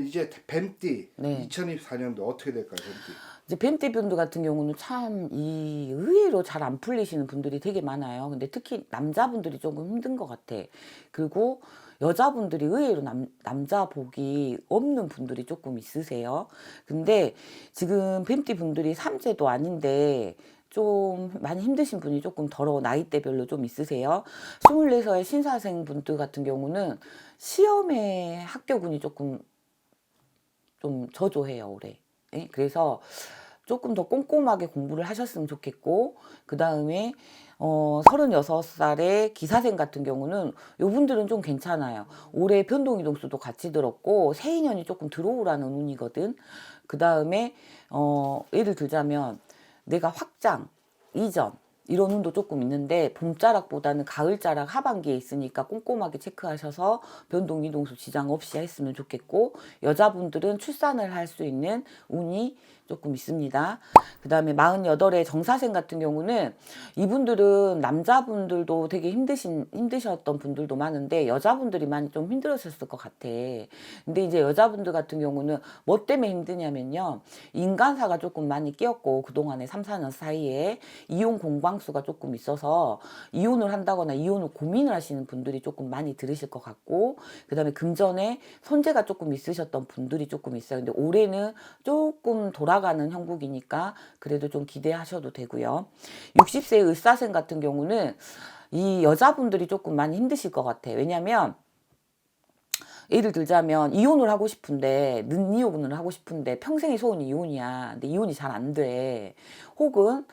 이제 뱀띠 네. 2024년도 어떻게 될까요, 뱀띠? 이제 뱀띠 분들 같은 경우는 참 이 의외로 잘 안 풀리시는 분들이 되게 많아요. 근데 특히 남자분들이 조금 힘든 것 같아. 그리고 여자분들이 의외로 남, 남자 복이 없는 분들이 조금 있으세요. 근데 지금 뱀띠 분들이 삼재도 아닌데 좀 많이 힘드신 분이 조금 덜어 나이대별로 좀 있으세요. 24살 신사생 분들 같은 경우는 시험에 합격운이 조금 좀 저조해요 올해. 예? 그래서 조금 더 꼼꼼하게 공부를 하셨으면 좋겠고 그 다음에 어 36살의 기사생 같은 경우는 요 분들은 좀 괜찮아요. 올해 변동이동수도 같이 들었고 새인연이 조금 들어오라는 운이거든. 그 다음에 어 예를 들자면 내가 확장 이전 이런 운도 조금 있는데 봄자락보다는 가을자락 하반기에 있으니까 꼼꼼하게 체크하셔서 변동 이동수 지장 없이 했으면 좋겠고 여자분들은 출산을 할 수 있는 운이 조금 있습니다. 그 다음에 48의 정사생 같은 경우는 이분들은 남자분들도 되게 힘드신, 힘드셨던 분들도 많은데 여자분들이 많이 좀 힘들으셨을 것 같아. 근데 이제 여자분들 같은 경우는 뭐 때문에 힘드냐면요. 인간사가 조금 많이 끼었고 그동안에 3, 4년 사이에 이혼 공방 수가 조금 있어서 이혼을 한다거나 이혼을 고민을 하시는 분들이 조금 많이 들으실 것 같고 그 다음에 금전에 손재가 조금 있으셨던 분들이 조금 있어요. 근데 올해는 조금 돌아가는 형국이니까 그래도 좀 기대하셔도 되고요. 60세 을사생 같은 경우는 이 여자분들이 조금 많이 힘드실 것 같아. 왜냐면 예를 들자면 이혼을 하고 싶은데 는 이혼을 하고 싶은데 평생의 소원이 이혼이야. 근데 이혼이 잘 안 돼. 혹은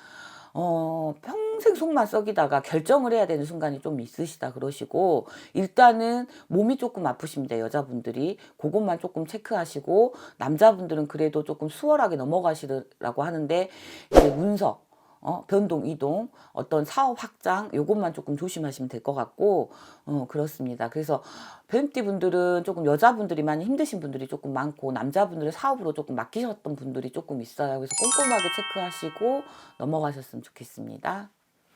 어, 평생 속만 썩이다가 결정을 해야 되는 순간이 좀 있으시다 그러시고, 일단은 몸이 조금 아프십니다, 여자분들이. 그것만 조금 체크하시고, 남자분들은 그래도 조금 수월하게 넘어가시라고 하는데, 이제 문서, 어, 변동, 이동, 어떤 사업 확장, 요것만 조금 조심하시면 될 것 같고, 어, 그렇습니다. 그래서 뱀띠 분들은 조금 여자분들이 많이 힘드신 분들이 조금 많고, 남자분들은 사업으로 조금 맡기셨던 분들이 조금 있어요. 그래서 꼼꼼하게 체크하시고 넘어가셨으면 좋겠습니다.